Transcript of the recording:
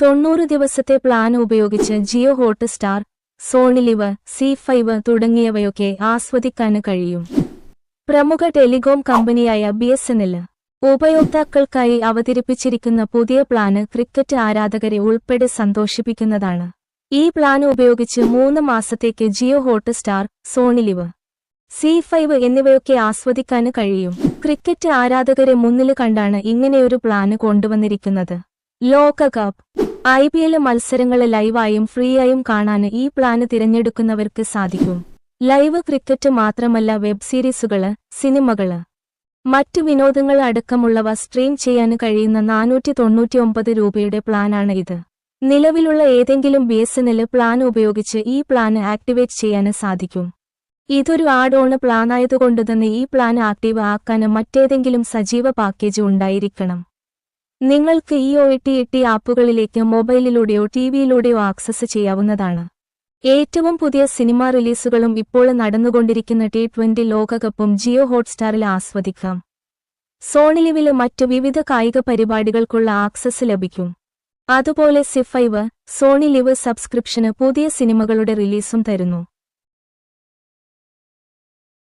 തൊണ്ണൂറ് ദിവസത്തെ പ്ലാൻ ഉപയോഗിച്ച് Jio Hotstar Star SonyLIV Zee five തുടങ്ങിയവയൊക്കെ ആസ്വദിക്കാൻ കഴിയും. പ്രമുഖ ടെലികോം കമ്പനിയായ ബി എസ് എൻ എൽ ഉപയോക്താക്കൾക്കായി അവതരിപ്പിച്ചിരിക്കുന്ന പുതിയ പ്ലാന് ക്രിക്കറ്റ് ആരാധകരെ ഉൾപ്പെടെ സന്തോഷിപ്പിക്കുന്നതാണ്. ഈ പ്ലാൻ ഉപയോഗിച്ച് മൂന്ന് മാസത്തേക്ക് Jio Hotstar Star SonyLIV Zee five എന്നിവയൊക്കെ ആസ്വദിക്കാൻ കഴിയും. ക്രിക്കറ്റ് ആരാധകരെ മുന്നിൽ കണ്ടാണ് ഇങ്ങനെയൊരു പ്ലാന് കൊണ്ടുവന്നിരിക്കുന്നത്. ലോകകപ്പ് ഐ പി എൽ മത്സരങ്ങൾ ലൈവായും ഫ്രീയായും കാണാൻ ഈ പ്ലാന് തിരഞ്ഞെടുക്കുന്നവർക്ക് സാധിക്കും. ലൈവ് ക്രിക്കറ്റ് മാത്രമല്ല വെബ് സീരീസുകൾ സിനിമകൾ. മറ്റു വിനോദങ്ങൾ അടക്കമുള്ളവ സ്ട്രീം ചെയ്യാൻ കഴിയുന്ന നാനൂറ്റി തൊണ്ണൂറ്റിയൊമ്പത് രൂപയുടെ പ്ലാനാണ് ഇത്. നിലവിലുള്ള ഏതെങ്കിലും B S N L plan ഉപയോഗിച്ച് ഈ പ്ലാൻ ആക്ടിവേറ്റ് ചെയ്യാൻ സാധിക്കും. ഇതൊരു ആഡ് ഓൺ പ്ലാനായതുകൊണ്ട് തന്നെ ഈ പ്ലാൻ ആക്റ്റീവ് ആക്കാൻ മറ്റേതെങ്കിലും സജീവ പാക്കേജ് ഉണ്ടായിരിക്കണം. നിങ്ങൾക്ക് ഈ ഒ ടി ടി ആപ്പുകളിലേക്ക് മൊബൈലിലൂടെയോ ടിവിയിലൂടെയോ ആക്സസ് ചെയ്യാവുന്നതാണ്. ഏറ്റവും പുതിയ സിനിമാ റിലീസുകളും ഇപ്പോൾ നടന്നുകൊണ്ടിരിക്കുന്ന ടി ട്വന്റി ലോകകപ്പും ജിയോ ഹോട്ട്സ്റ്റാറിൽ ആസ്വദിക്കാം. സോണിലിവിൽ മറ്റ് വിവിധ കായിക പരിപാടികൾക്കുള്ള ആക്സസ് ലഭിക്കും. അതുപോലെ സിഫൈവ് സോണി ലിവ് സബ്സ്ക്രിപ്ഷന് പുതിയ സിനിമകളുടെ റിലീസും തരുന്നു.